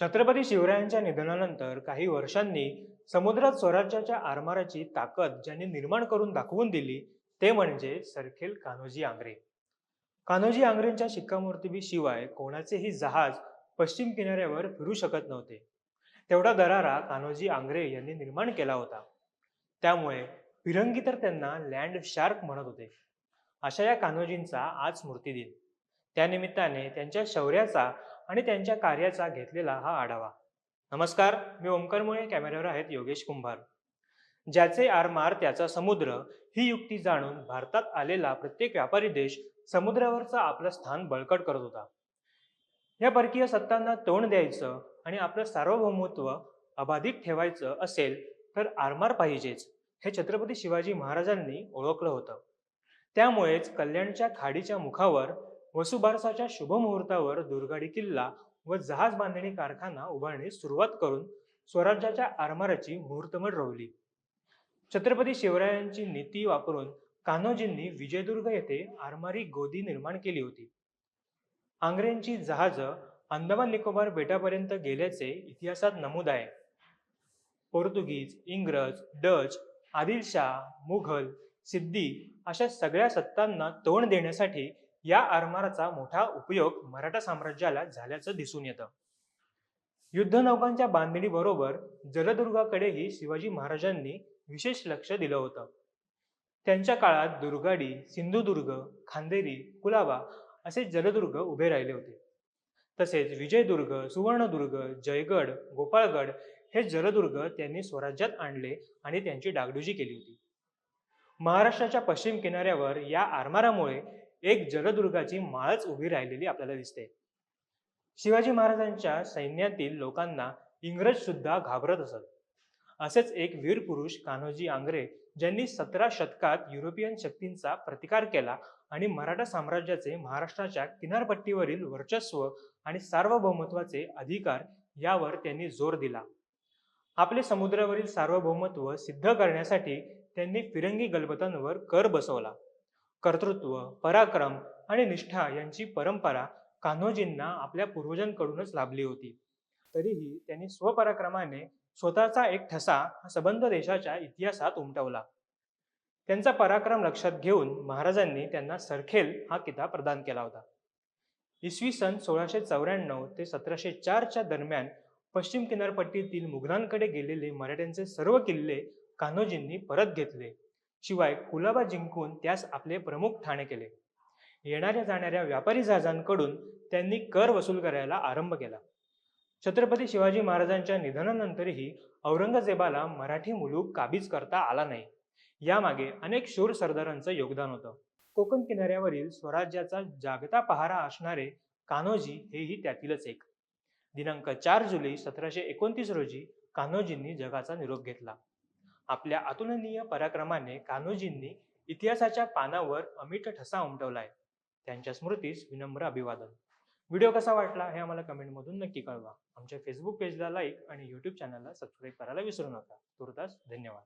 छत्रपती शिवरायांच्या निधनानंतर काही वर्षांनी समुद्रात स्वराज्याच्या आरमाराची ताकद ज्यांनी निर्माण करून दाखवून दिली ते म्हणजे सरखेल कान्होजी आंग्रे. कान्होजी आंग्रेंच्या शिक्कामोर्तबीशिवाय कोणाचेही जहाज पश्चिम किनाऱ्यावर फिरू शकत नव्हते. तेवढा दरारा कान्होजी आंग्रे यांनी निर्माण केला होता. त्यामुळे फिरंगी तर त्यांना लँड शार्क म्हणत होते. अशा या कान्होजींचा आज स्मृतिदिन. त्यानिमित्ताने त्यांच्या शौर्याचा आणि त्यांच्या कार्याचा घेतलेला हा आढावा. नमस्कार मी ओमकार मुळे कॅमेऱ्यावर आहेत योगेश कुंभार. ज्याचे आरमार त्याचा समुद्र ही युक्ती जाणून भारतात आलेला प्रत्येक व्यापारी देश समुद्रावरचा आपलं स्थान बळकट करत होता. या परकीय सत्तांना तोंड द्यायचं आणि आपलं सार्वभौमत्व अबाधित ठेवायचं असेल तर आरमार पाहिजेच हे छत्रपती शिवाजी महाराजांनी ओळखलं होतं. त्यामुळेच कल्याणच्या खाडीच्या मुखावर वसुबारसाच्या शुभमुहूर्तावर दुर्गाडी किल्ला व जहाज बांधणी कारखाना उभारण्यास सुरुवात करून स्वराज्याच्या आरमाराची मुहूर्तमळ रोवली. छत्रपती शिवरायांची नीती वापरून कान्होजींनी विजयदुर्ग येथे आरमारी गोदी निर्माण केली होती. आंग्रेंची जहाज अंदमान निकोबार बेटापर्यंत गेल्याचे इतिहासात नमूद आहे. पोर्तुगीज इंग्रज डच आदिलशाह मुघल सिद्दी अशा सगळ्या सत्तांना तोंड देण्यासाठी या आरमाराचा मोठा उपयोग मराठा साम्राज्याला झाल्याचं दिसून येतं. युद्धनौकांच्या बांधणीबरोबर जलदुर्गाकडेही शिवाजी महाराजांनी विशेष लक्ष दिलं होतं. त्यांच्या काळात दुर्गाडी सिंधुदुर्ग खांदेरी कुलाबा असे जलदुर्ग उभे राहिले होते. तसेच विजयदुर्ग सुवर्णदुर्ग जयगड गोपाळगड हे जलदुर्ग त्यांनी स्वराज्यात आणले आणि त्यांची डागडुजी केली होती. महाराष्ट्राच्या पश्चिम किनाऱ्यावर या आरमारामुळे एक जलदुर्गाची माळच उभी राहिलेली आपल्याला दिसते. शिवाजी महाराजांच्या सैन्यातील लोकांना इंग्रज सुद्धा घाबरत असत. असेच एक वीर पुरुष कान्होजी आंग्रे ज्यांनी सतरा शतकात युरोपियन शक्तींचा प्रतिकार केला आणि मराठा साम्राज्याचे महाराष्ट्राच्या किनारपट्टीवरील वर्चस्व आणि सार्वभौमत्वाचे अधिकार यावर त्यांनी जोर दिला. आपले समुद्रावरील सार्वभौमत्व सिद्ध करण्यासाठी त्यांनी फिरंगी गलबतांवर कर बसवला. कर्तृत्व पराक्रम आणि निष्ठा यांची परंपरा कान्होजींना आपल्या पूर्वजांकडूनच लाभली होती. तरीही त्यांनी स्वपराक्रमाने स्वतःचा एक ठसा हा सबंध देशाच्या इतिहासात उमटवला. त्यांचा पराक्रम लक्षात घेऊन महाराजांनी त्यांना सरखेल हा किताब प्रदान केला होता. इसवी सन सोळाशे चौऱ्याण्णव ते सतराशे चारच्या दरम्यान पश्चिम किनारपट्टीतील मुघलांकडे गेलेले मराठ्यांचे सर्व किल्ले कान्होजींनी परत घेतले. शिवाय कुलाबा जिंकून त्यास आपले प्रमुख ठाणे केले. येणाऱ्या जाणाऱ्या व्यापारी जहाजांकडून त्यांनी कर वसूल करायला आरंभ केला. छत्रपती शिवाजी महाराजांच्या निधनानंतरही औरंगजेबाला मराठी मुलूक काबीज करता आला नाही. यामागे अनेक शूर सरदारांचं योगदान होतं. कोकण किनाऱ्यावरील स्वराज्याचा जागता पहारा असणारे कान्होजी हेही त्यातीलच एक. दिनांक चार जुलै सतराशे एकोणतीस रोजी कान्होजींनी जगाचा निरोप घेतला. आपल्या अतुलनीय पराक्रमाने कान्होजींनी इतिहासाच्या पानावर अमिट ठसा उमटवलाय. त्यांच्या स्मृतीस विनम्र अभिवादन. व्हिडिओ कसा वाटला हे आम्हाला कमेंटमधून नक्की कळवा. आमच्या फेसबुक पेजला लाईक आणि यूट्यूब चॅनलला सबस्क्राईब करायला विसरू नका. तुर्तास धन्यवाद.